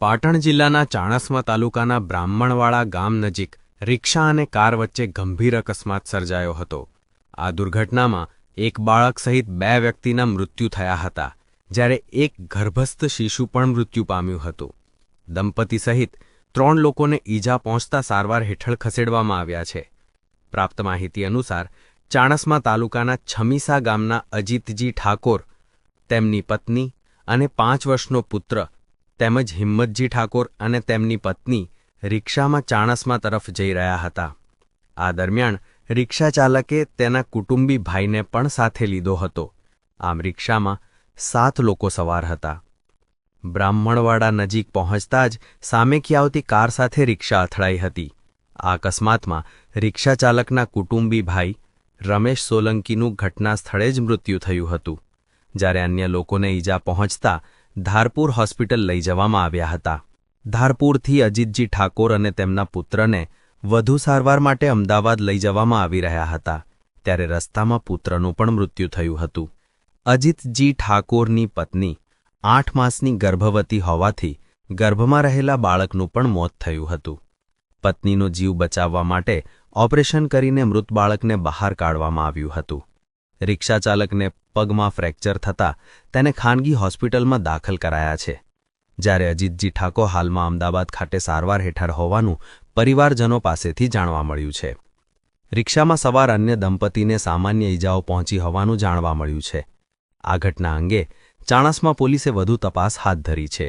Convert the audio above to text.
પાટણ જિલ્લાના ચાણસ્મા તાલુકાના બ્રાહ્મણવાળા ગામ નજીક રિક્ષા અને કાર વચ્ચે ગંભીર અકસ્માત સર્જાયો હતો. આ દુર્ઘટનામાં એક બાળક સહિત બે વ્યક્તિના મૃત્યુ થયા હતા, જ્યારે એક ગર્ભસ્થ શિશુ પણ મૃત્યુ પામ્યું હતું. દંપતી સહિત ત્રણ લોકોને ઈજા પહોંચતા સારવાર હેઠળ ખસેડવામાં આવ્યા છે. પ્રાપ્ત માહિતી અનુસાર, ચાણસ્મા તાલુકાના છમીસા ગામના અજીતજી ઠાકોર, તેમની પત્ની અને પાંચ વર્ષનો પુત્ર તેમજ હિંમતજી ઠાકોર અને તેમની પત્ની રિક્ષામાં ચાણસમા તરફ જઈ રહ્યા હતા. આ દરમિયાન રિક્ષા ચાલકે તેના કુટુંબી ભાઈને પણ સાથે લીધો હતો. આમ રિક્ષામાં સાત લોકો સવાર હતા. બ્રાહ્મણવાડા નજીક પહોંચતા જ સામેથી આવતી કાર સાથે રિક્ષા અથડાઈ હતી. આ અકસ્માતમાં રિક્ષા ચાલકના કુટુંબી ભાઈ રમેશ સોલંકીનું ઘટના સ્થળે જ મૃત્યુ થયું હતું. જ્યારે અન્ય લોકોને ઈજા પહોંચતા ધારપુર હોસ્પિટલ લઈ જવામાં આવ્યા હતા. ધારપુરથી અજીતજી ઠાકોર અને તેમના પુત્રને વધુ સારવાર માટે અમદાવાદ લઈ જવામાં આવી રહ્યા હતા, ત્યારે રસ્તામાં પુત્રનું પણ મૃત્યુ થયું હતું. અજીતજી ઠાકોરની પત્ની આઠ માસની ગર્ભવતી હોવાથી ગર્ભમાં રહેલા બાળકનું પણ મોત થયું હતું. પત્નીનો જીવ બચાવવા માટે ઓપરેશન કરીને મૃત બાળકને બહાર કાઢવામાં આવ્યું હતું. રિક્ષાચાલકને પગમાં ફ્રેક્ચર થતાં તેને ખાનગી હોસ્પિટલમાં દાખલ કરાયા છે. જ્યારે અજીતજી ઠાકોર હાલમાં અમદાવાદ ખાતે સારવાર હેઠળ હોવાનું પરિવારજનો પાસેથી જાણવા મળ્યું છે. રિક્ષામાં સવાર અન્ય દંપતીને સામાન્ય ઈજાઓ પહોંચી હોવાનું જાણવા મળ્યું છે. આ ઘટના અંગે ચાણસમાં પોલીસે વધુ તપાસ હાથ ધરી છે.